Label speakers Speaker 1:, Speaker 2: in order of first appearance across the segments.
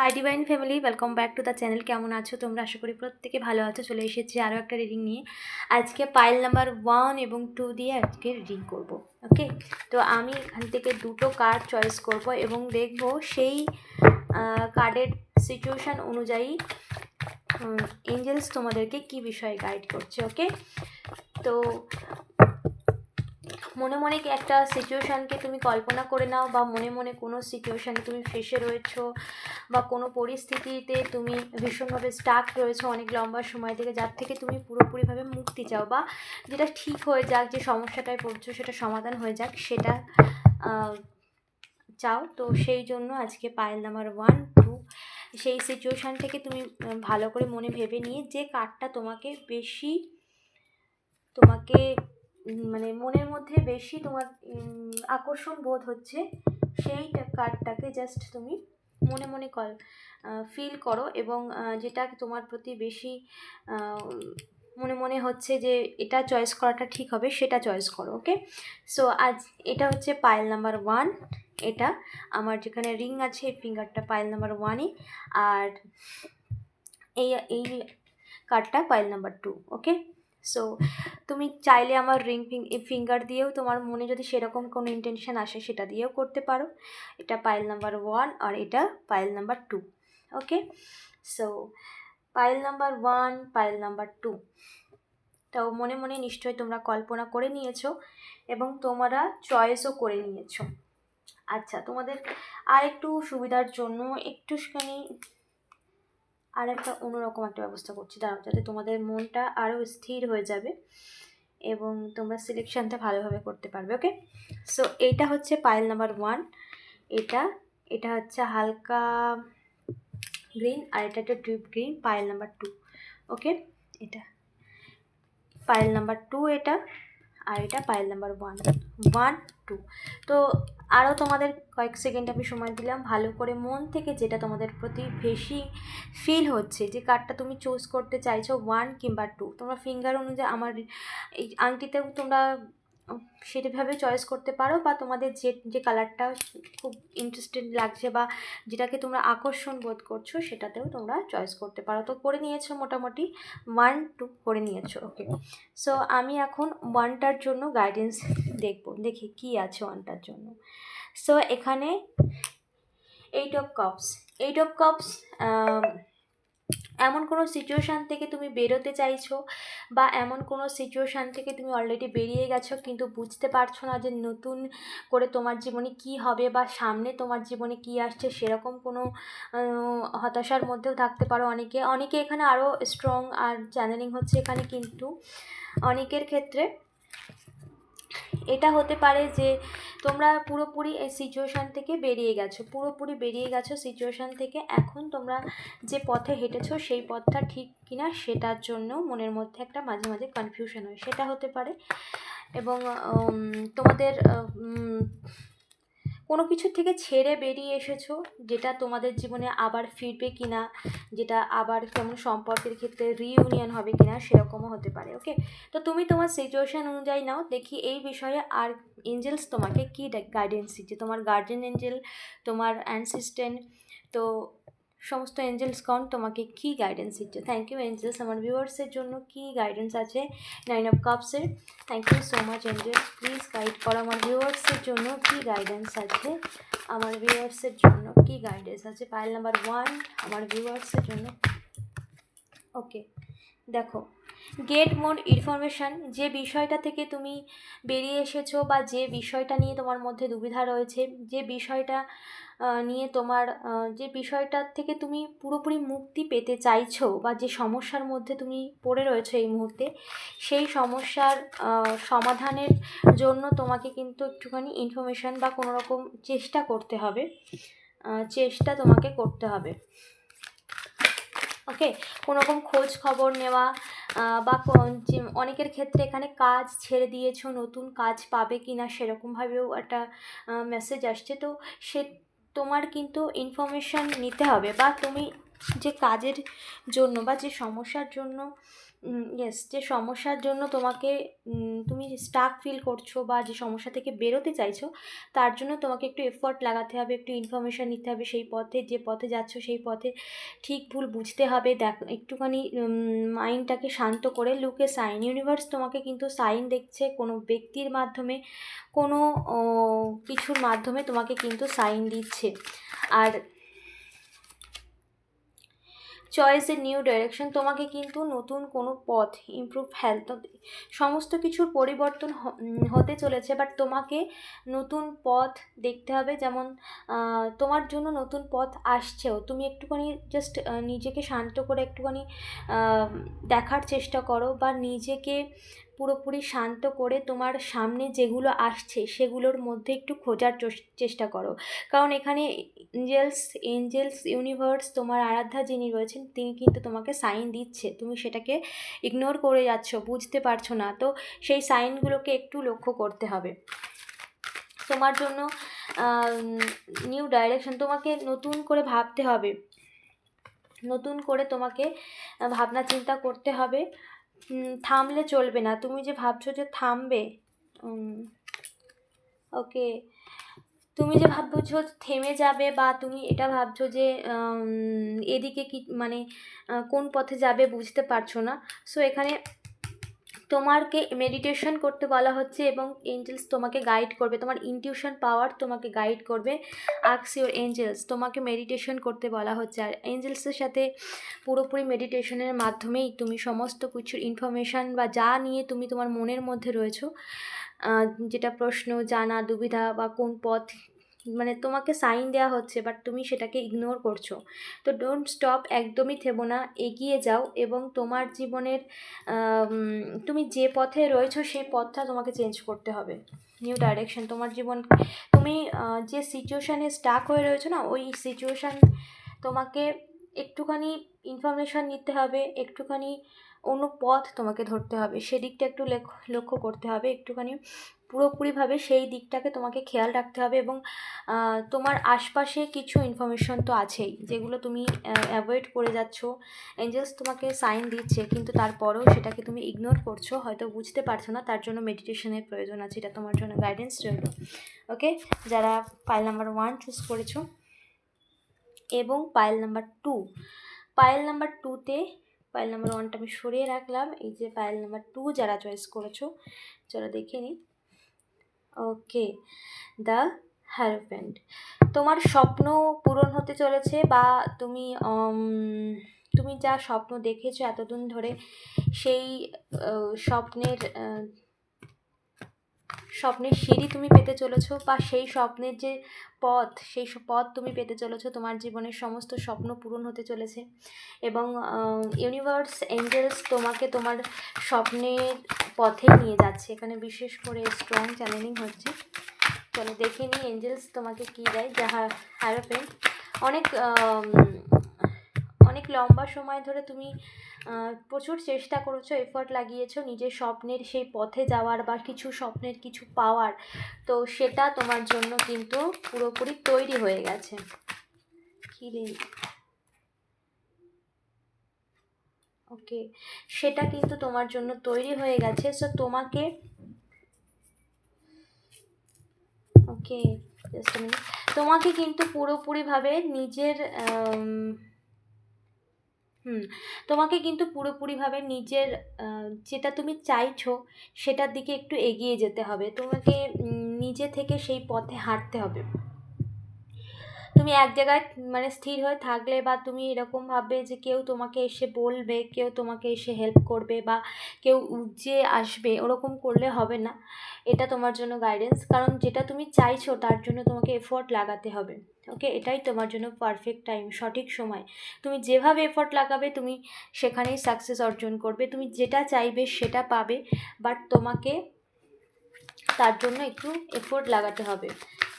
Speaker 1: Hi divine family welcome back to the channel কেমন আছো তোমরা? আশা করি প্রত্যেকে ভালো আছো। চলে এসেছি আরও একটা রিডিং নিয়ে। আজকে পাইল নাম্বার ওয়ান এবং টু দিয়ে আজকে রিডিং করব। ওকে তো আমি এখান থেকে দুটো কার্ড চয়েস করব এবং দেখব সেই কার্ডের সিচুয়েশান অনুযায়ী এঞ্জেলস তোমাদেরকে কি বিষয়ে গাইড করছে। ওকে তো মনে মনে একটা সিচুয়েশানকে তুমি কল্পনা করে নাও বা মনে মনে কোনো সিচুয়েশানে তুমি ফেসে রয়েছো বা কোনো পরিস্থিতিতে তুমি ভীষণভাবে স্টাক রয়েছো অনেক লম্বা সময় থেকে, যার থেকে তুমি পুরোপুরিভাবে মুক্তি চাও বা যেটা ঠিক হয়ে যাক, যে সমস্যাটায় পড়ছো সেটা সমাধান হয়ে যাক, সেটা চাও। তো সেই জন্য আজকে পায়েল নাম্বার ওয়ান টু সেই সিচুয়েশান থেকে তুমি ভালো করে মনে ভেবে নিয়ে যে কার্ডটা তোমাকে বেশি তোমাকে মানে মনের মধ্যে বেশি তোমার আকর্ষণ বোধ হচ্ছে, সেই কার্ডটাকে জাস্ট তুমি মনে মনে কল ফিল করো এবং যেটা তোমার প্রতি বেশি মনে মনে হচ্ছে যে এটা চয়েস করাটা ঠিক হবে, সেটা চয়েস করো ওকে সো আজ এটা হচ্ছে পাইল নাম্বার ওয়ান এটা আমার যেখানে রিং আছে ফিঙ্গারটা পাইল নাম্বার ওয়ানই আর এই এই কার্ডটা pile number two okay so তুমি চাইলে আমার রিং ফিঙ্গার দিয়েও তোমার মনে যদি সেরকম কোনো ইন্টেনশন আসে সেটা দিয়েও করতে পারো। এটা পাইল নাম্বার ওয়ান আর এটা pile number two okay so pile number one pile number two তো মনে মনে নিশ্চয়ই তোমরা কল্পনা করে নিয়েছো এবং তোমরা চয়েসও করে নিয়েছো। আচ্ছা তোমাদের আর একটু সুবিধার জন্য একটুখানি আর একটা অন্যরকম একটা ব্যবস্থা করছি। দাঁড়াও, যাতে তোমাদের মনটা আরও স্থির হয়ে যাবে এবং তোমরা সিলেকশনটা ভালোভাবে করতে পারবে ওকে সো এইটা হচ্ছে পাইল নাম্বার ওয়ান এটা এটা হচ্ছে হালকা গ্রিন আর এটা একটা deep green pile number two okay এটা পাইল নাম্বার টু এটা আর এটা pile number one one two তো আরও তোমাদের কয়েক সেকেন্ড আমি সময় দিলাম। ভালো করে মন থেকে যেটা তোমাদের প্রতি বেশি ফিল হচ্ছে, যে কার্ডটা তুমি চুজ করতে চাইছো ওয়ান কিংবা টু তোমরা ফিঙ্গার অনুযায়ী আমার এই আংটিতেও তোমরা সেটাভাবে চয়েস করতে পারো বা তোমাদের যে যে কালারটা খুব ইন্টারেস্টেড লাগছে বা যেটাকে তোমরা আকর্ষণ বোধ করছ সেটাতেও তোমরা চয়েস করতে পারো। তো করে নিয়েছো মোটামুটি ওয়ান টু করে নিয়েছো ওকে সো আমি এখন ওয়ানটার জন্য গাইডেন্স দেখব, দেখি কি আছে ওয়ানটার জন্য। সো এখানে eight of cups eight of cups এমন কোনো সিচুয়েশান থেকে তুমি বেরোতে চাইছো? বা এমন কোনো সিচুয়েশান থেকে তুমি অলরেডি বেরিয়ে গেছো কিন্তু বুঝতে পারছ না যে নতুন করে তোমার জীবনে কি হবে বা সামনে তোমার জীবনে কি আসছে সেরকম কোনো হতাশার মধ্যেও থাকতে পারো অনেকে। অনেকে এখানে আরও স্ট্রং আর চ্যানেলিং হচ্ছে এখানে কিন্তু। অনেকের ক্ষেত্রে এটা হতে পারে যে তোমরা পুরোপুরি এই সিচুয়েশান থেকে বেরিয়ে গেছো, পুরোপুরি বেরিয়ে গেছো সিচুয়েশান থেকে। এখন তোমরা যে পথে হেঁটেছো সেই পথটা ঠিক কিনা সেটার জন্য মনের মধ্যে একটা মাঝে মাঝে কনফিউশন হয়। সেটা হতে পারে। এবং তোমাদের কোনো কিছু থেকে ছেড়ে বেরিয়ে এসেছ? যেটা তোমাদের জীবনে আবার ফিরবে কি না যেটা আবার কেমন সম্পর্কের ক্ষেত্রে রিইউনিয়ন হবে কি না সেরকমও হতে পারে ওকে তো তুমি তোমার সিচুয়েশান অনুযায়ী নাও। দেখি এই বিষয়ে আর এঞ্জেলস তোমাকে কী গাইডেন্স দিচ্ছে? তোমার গার্জেন এঞ্জেল তোমার অ্যানসিস্ট্যান্ট তো সমস্ত এঞ্জেলস এঞ্জেলসগণ তোমাকে কী গাইডেন্স দিচ্ছে? থ্যাংক ইউ এঞ্জেলস আমার ভিউয়ার্সের জন্য কি গাইডেন্স আছে? Nine of কাপসের thank you so much angels please guide করো। আমার ভিউয়ার্সের জন্য কি গাইডেন্স আছে? আমার ভিউয়ার্সের জন্য কি গাইডেন্স আছে? ফাইল নাম্বার ওয়ান আমার ভিউয়ার্সের জন্য। ওকে দেখো গেট মোর ইনফরমেশান, যে বিষয়টা থেকে তুমি বেরিয়ে এসেছ বা যে বিষয়টা নিয়ে তোমার মধ্যে দুবিধা রয়েছে, যে বিষয়টা নিয়ে তোমার যে বিষয়টার থেকে তুমি পুরোপুরি মুক্তি পেতে চাইছো বা যে সমস্যার মধ্যে তুমি পড়ে রয়েছো এই মুহূর্তে, সেই সমস্যার সমাধানের জন্য তোমাকে কিন্তু একটুখানি ইনফরমেশান বা কোনো রকম চেষ্টা করতে হবে। চেষ্টা তোমাকে করতে হবে। ওকে? কোনো রকম খোঁজ খবর নেওয়া বা অনেকের ক্ষেত্রে এখানে কাজ ছেড়ে দিয়েছ, নতুন কাজ পাবে কি না সেরকমভাবেও একটা মেসেজ আসছে। তো সে, তোমার কিন্তু ইনফরমেশান নিতে হবে বা তুমি যে কাজের জন্য বা যে সমস্যার জন্য ইয়েস যে সমস্যার জন্য তোমাকে তুমি স্টাক ফিল করছ বা যে সমস্যা থেকে বেরোতে চাইছো, তার জন্য তোমাকে একটু এফোর্ট লাগাতে হবে, একটু ইনফরমেশান নিতে হবে, সেই পথে, যে পথে যাচ্ছো সেই পথে ঠিক ভুল বুঝতে হবে। দেখ, একটুখানি মাইন্ডটাকে শান্ত করে লুকে সাইন ইউনিভার্স তোমাকে কিন্তু সাইন দেখছে কোনো ব্যক্তির মাধ্যমে, কোনো কিছুর মাধ্যমে তোমাকে কিন্তু সাইন দিচ্ছে। আর চয়েসের নিউ ডাইরেকশন তোমাকে কিন্তু নতুন কোনো পথ ইম্প্রুভ হেলথ সমস্ত কিছুর পরিবর্তন হতে চলেছে বাট তোমাকে নতুন পথ দেখতে হবে যেমন তোমার জন্য নতুন পথ আসছেও। তুমি একটুখানি জাস্ট নিজেকে শান্ত করে একটুখানি দেখার চেষ্টা করো বা নিজেকে পুরোপুরি শান্ত করে তোমার সামনে যেগুলো আসছে, সেগুলোর মধ্যে একটু খোঁজার চেষ্টা করো। কারণ এখানে এঞ্জেলস এঞ্জেলস ইউনিভার্স তোমার আরাধ্যা যিনি রয়েছেন, তিনি কিন্তু তোমাকে সাইন দিচ্ছে। তুমি সেটাকে ইগনোর করে যাচ্ছ, বুঝতে পারছ না। তো সেই সাইনগুলোকে একটু লক্ষ্য করতে হবে। তোমার জন্য নিউ ডাইরেকশন তোমাকে নতুন করে ভাবতে হবে। নতুন করে তোমাকে ভাবনা চিন্তা করতে হবে। থামলে চলবে না। তুমি যে ভাবছ যে থামবে ওকে। তুমি যে ভাবছ থেমে যাবে বা তুমি এটা ভাবছ যে এদিকে কি মানে কোন পথে যাবে বুঝতে পারছ না। সো এখানে তোমাকে মেডিটেশন করতে বলা হচ্ছে এবং এঞ্জেলস তোমাকে গাইড করবে, তোমার ইনটিউশন পাওয়ার তোমাকে গাইড করবে আক্স ইউর এঞ্জেলস তোমাকে মেডিটেশন করতে বলা হচ্ছে। আর এঞ্জেলসের সাথে পুরোপুরি মেডিটেশনের মাধ্যমেই তুমি সমস্ত কিছুর ইনফরমেশান বা যা নিয়ে তুমি তোমার মনের মধ্যে রয়েছো যেটা প্রশ্ন, জানা, দুবিধা বা কোন পথ মানে তোমাকে সাইন দেওয়া হচ্ছে বাট তুমি সেটাকে ইগনোর করছ। তো ডোন্ট স্টপ একদমই থেবো না, এগিয়ে যাও এবং তোমার জীবনের তুমি যে পথে রয়েছো সেই পথটা তোমাকে চেঞ্জ করতে হবে। নিউ ডাইরেকশন তোমার জীবন, তুমি যে সিচুয়েশানে স্টাক হয়ে রয়েছো না, ওই সিচুয়েশান তোমাকে একটুখানি ইনফরমেশান নিতে হবে, একটুখানি অন্য পথ তোমাকে ধরতে হবে। সেদিকটা একটু লক্ষ্য করতে হবে, একটুখানি পুরোপুরিভাবে সেই দিকটাকে তোমাকে খেয়াল রাখতে হবে এবং তোমার আশপাশে কিছু ইনফরমেশন তো আছেই যেগুলো তুমি অ্যাভয়েড করে যাচ্ছ। এঞ্জেলস তোমাকে সাইন দিচ্ছে কিন্তু তারপরেও সেটাকে তুমি ইগনোর করছ, হয়তো বুঝতে পারছ না, তার জন্য মেডিটেশনের প্রয়োজন আছে, এটা তোমার জন্য গাইডেন্স রইল। ওকে যারা পাইল নাম্বার ওয়ান চুজ করেছ এবং pile number two pile number টুতে পাইল নাম্বার ওয়ানটা আমি সরিয়ে রাখলাম। এই যে পাইল নাম্বার টু যারা চয়েস করেছ, চলো দেখে নিই। ওকে দ্য হ্যারোফ্যান্ট তোমার স্বপ্ন পূরণ হতে চলেছে বা তুমি তুমি যা স্বপ্ন দেখেছ এতদিন ধরে, সেই স্বপ্নের স্বপ্নের সিঁড়ি তুমি পেতে চলেছো বা সেই স্বপ্নের যে পথ, সেই পথ তুমি পেতে চলেছো, তোমার জীবনের সমস্ত স্বপ্ন পূরণ হতে চলেছে। এবং ইউনিভার্স এঞ্জেলস তোমাকে তোমার স্বপ্নের পথে নিয়ে যাচ্ছে। এখানে বিশেষ করে স্ট্রং চ্যানেলিং হচ্ছে। চলো দেখে নিই এঞ্জেলস তোমাকে কী দেয়, যাহা হ্যারোপেন অনেক অনেক লম্বা সময় ধরে তুমি প্রচুর চেষ্টা করেছ এফর্ট লাগিয়েছো নিজের স্বপ্নের সেই পথে যাওয়ার বা কিছু স্বপ্নের কিছু পাওয়ার। তো সেটা তোমার জন্য কিন্তু পুরোপুরি তৈরি হয়ে গেছে। কী রে? ওকে, সেটা কিন্তু তোমার জন্য তৈরি হয়ে গেছে। সো তোমাকে ওকে তোমাকে কিন্তু পুরোপুরিভাবে নিজের হুম, তোমাকে কিন্তু পুরোপুরিভাবে নিজের যেটা তুমি চাইছো সেটার দিকে একটু এগিয়ে যেতে হবে। তোমাকে নিজে থেকে সেই পথে হাঁটতে হবে। তুমি এক জায়গায় মানে স্থির হয়ে থাকলে বা তুমি এরকম ভাববে যে কেউ তোমাকে এসে বলবে, কেউ তোমাকে এসে হেল্প করবে বা কেউ যে আসবে, ওরকম করলে হবে না। এটা তোমার জন্য গাইডেন্স কারণ যেটা তুমি চাইছো তার জন্য তোমাকে এফোর্ট লাগাতে হবে। ওকে এটাই তোমার জন্য পারফেক্ট টাইম সঠিক সময়। তুমি যেভাবে এফোর্ট লাগাবে, তুমি সেখানেই সাকসেস অর্জন করবে। তুমি যেটা চাইবে সেটা পাবে বাট তোমাকে তার জন্য একটু এফোর্ট লাগাতে হবে।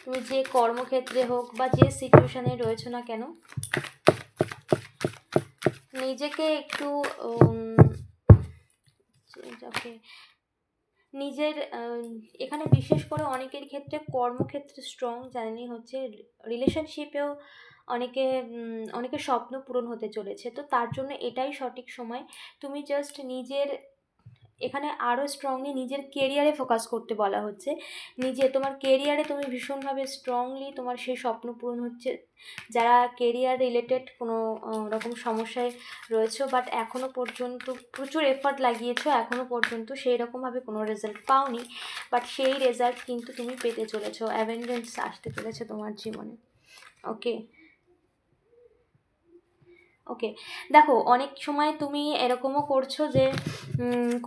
Speaker 1: তুমি যে কর্মক্ষেত্রে হোক বা যে সিচুয়েশানে রয়েছো না কেন, নিজেকে একটু নিজের এখানে বিশেষ করে অনেকের ক্ষেত্রে কর্মক্ষেত্রে স্ট্রং জানি হচ্ছে রিলেশনশিপেও অনেকে অনেকের স্বপ্ন পূরণ হতে চলেছে। তো তার জন্য এটাই সঠিক সময়। তুমি জাস্ট নিজের এখানে আরও স্ট্রংলি নিজের কেরিয়ারে ফোকাস করতে বলা হচ্ছে। নিজে তোমার কেরিয়ারে তুমি ভীষণভাবে স্ট্রংলি তোমার সেই স্বপ্ন পূরণ হচ্ছে। যারা কেরিয়ার রিলেটেড কোনো রকম সমস্যায় রয়েছে বাট এখনও পর্যন্ত প্রচুর এফর্ট লাগিয়েছো এখনও পর্যন্ত সেই রকমভাবে কোনো রেজাল্ট পাওনি। বাট সেই রেজাল্ট কিন্তু তুমি পেতে চলেছো অ্যাভেঞ্জেন্স আসতে চলেছে তোমার জীবনে। ওকে ওকে দেখো, অনেক সময় তুমি এরকমও করছ যে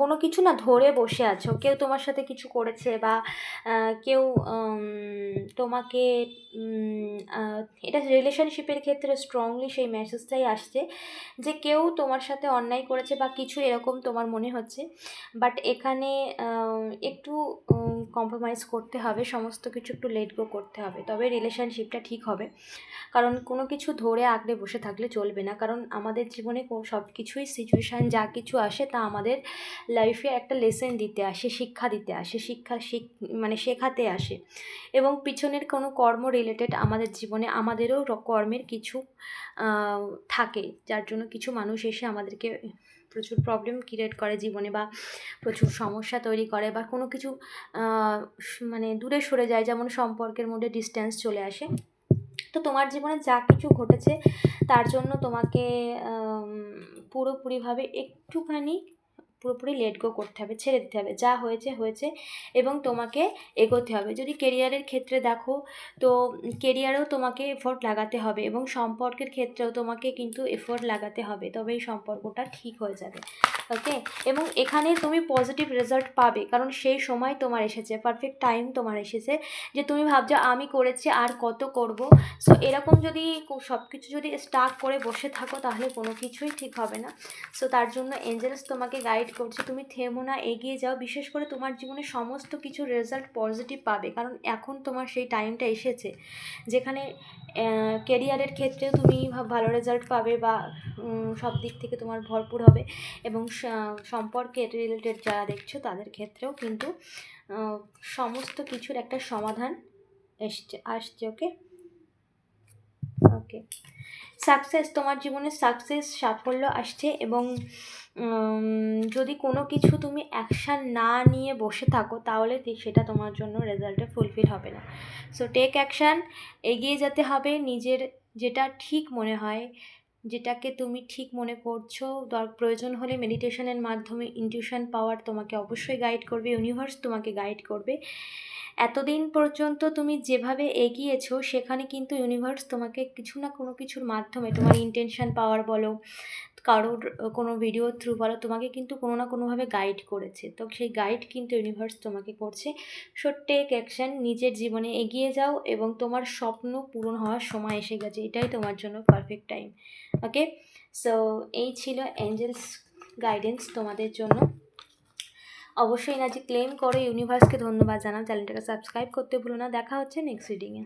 Speaker 1: কোনো কিছু না ধরে বসে আছো। কেউ তোমার সাথে কিছু করেছে বা কেউ তোমাকে এটা রিলেশনশিপের ক্ষেত্রে স্ট্রংলি সেই মেসেজটাই আসছে যে, কেউ তোমার সাথে অন্যায় করেছে বা কিছু এরকম তোমার মনে হচ্ছে। বাট এখানে একটু কম্প্রোমাইজ করতে হবে, সমস্ত কিছু একটু লেট গো করতে হবে। তবে রিলেশনশিপটা ঠিক হবে। কারণ কোনো কিছু ধরে আঁকড়ে বসে থাকলে চলবে না। কারণ আমাদের জীবনে সব কিছুই সিচুয়েশান যা কিছু আসে তা আমাদের লাইফে একটা লেসেন দিতে আসে, শিক্ষা দিতে আসে, শিক্ষা শিখ মানে শেখাতে আসে। এবং পিছনের কোনো কর্ম রিলেটেড আমাদের জীবনে আমাদেরও কর্মের কিছু থাকে, যার জন্য কিছু মানুষ এসে আমাদেরকে প্রচুর প্রবলেম ক্রিয়েট করে জীবনে বা প্রচুর সমস্যা তৈরি করে বা কোনো কিছু মানে দূরে সরে যায়, যেমন সম্পর্কের মধ্যে ডিস্টেন্স চলে আসে। তো তোমার জীবনে যা কিছু ঘটেছে, তার জন্য তোমাকে পুরোপুরিভাবে একটুখানি, পুরোপুরি লেট গো করতে হবে, ছেড়ে দিতে হবে। যা হয়েছে হয়েছে এবং তোমাকে এগোতে হবে। যদি কেরিয়ারের ক্ষেত্রে দেখো, তো কেরিয়ারেও তোমাকে এফোর্ট লাগাতে হবে এবং সম্পর্কের ক্ষেত্রেও তোমাকে কিন্তু এফোর্ট লাগাতে হবে তবে এই সম্পর্কটা ঠিক হয়ে যাবে। ওকে এবং এখানে তুমি পজিটিভ রেজাল্ট পাবে। কারণ সেই সময় তোমার এসেছে পারফেক্ট টাইম তোমার এসেছে যে তুমি ভাবছ, আমি করেছি, আর কত করব? সো এরকম যদি সব কিছু যদি স্টাক করে বসে থাকো, তাহলে কোনো কিছুই ঠিক হবে না। সো তার জন্য এঞ্জেলস তোমাকে গাইড করছে, তুমি থেমো না, এগিয়ে যাও। বিশেষ করে তোমার জীবনে সমস্ত কিছু রেজাল্ট পজিটিভ পাবে। কারণ এখন তোমার সেই টাইমটা এসেছে, যেখানে কেরিয়ারের ক্ষেত্রেও তুমি ভালো রেজাল্ট পাবে বা সব দিক থেকে তোমার ভরপুর হবে। এবং সম্পর্কের রিলেটেড যারা দেখছ তাদের ক্ষেত্রেও কিন্তু সমস্ত কিছুর একটা সমাধান এসছে, আসছে ওকে ওকে সাকসেস তোমার জীবনে সাকসেস সাফল্য আসছে এবং যদি কোনো কিছু তুমি অ্যাকশান না নিয়ে বসে থাকো, তাহলে সেটা তোমার জন্য রেজাল্টে ফুলফিল হবে না। সো টেক অ্যাকশান এগিয়ে যেতে হবে, নিজের যেটা ঠিক মনে হয় যেটাকে তুমি ঠিক মনে করছ প্রয়োজন হলে মেডিটেশনের মাধ্যমে ইনটিউশন পাওয়ার তোমাকে অবশ্যই গাইড করবে ইউনিভার্স তোমাকে গাইড করবে। এতদিন পর্যন্ত তুমি যেভাবে এগিয়েছো, সেখানে কিন্তু ইউনিভার্স তোমাকে কিছু না কোনো কিছুর মাধ্যমে, তোমার ইন্টেনশন পাওয়ার বলো, কারোর, কোনো ভিডিও থ্রু বলো, তোমাকে কিন্তু কোনো না কোনোভাবে গাইড করেছে। তো সেই গাইড কিন্তু ইউনিভার্স তোমাকে করছে। সো টেক অ্যাকশন নিজের জীবনে এগিয়ে যাও এবং তোমার স্বপ্ন পূরণ হওয়ার সময় এসে গেছে। এটাই তোমার জন্য পারফেক্ট টাইম ওকে সো এই ছিল অ্যাঞ্জেলস গাইডেন্স তোমাদের জন্য। অবশ্যই এনার্জি ক্লেম করো ইউনিভার্সকে ধন্যবাদ জানাও। চ্যানেলটাকে সাবস্ক্রাইব করতে ভুলো না। দেখা হচ্ছে নেক্সট রিডিংয়ে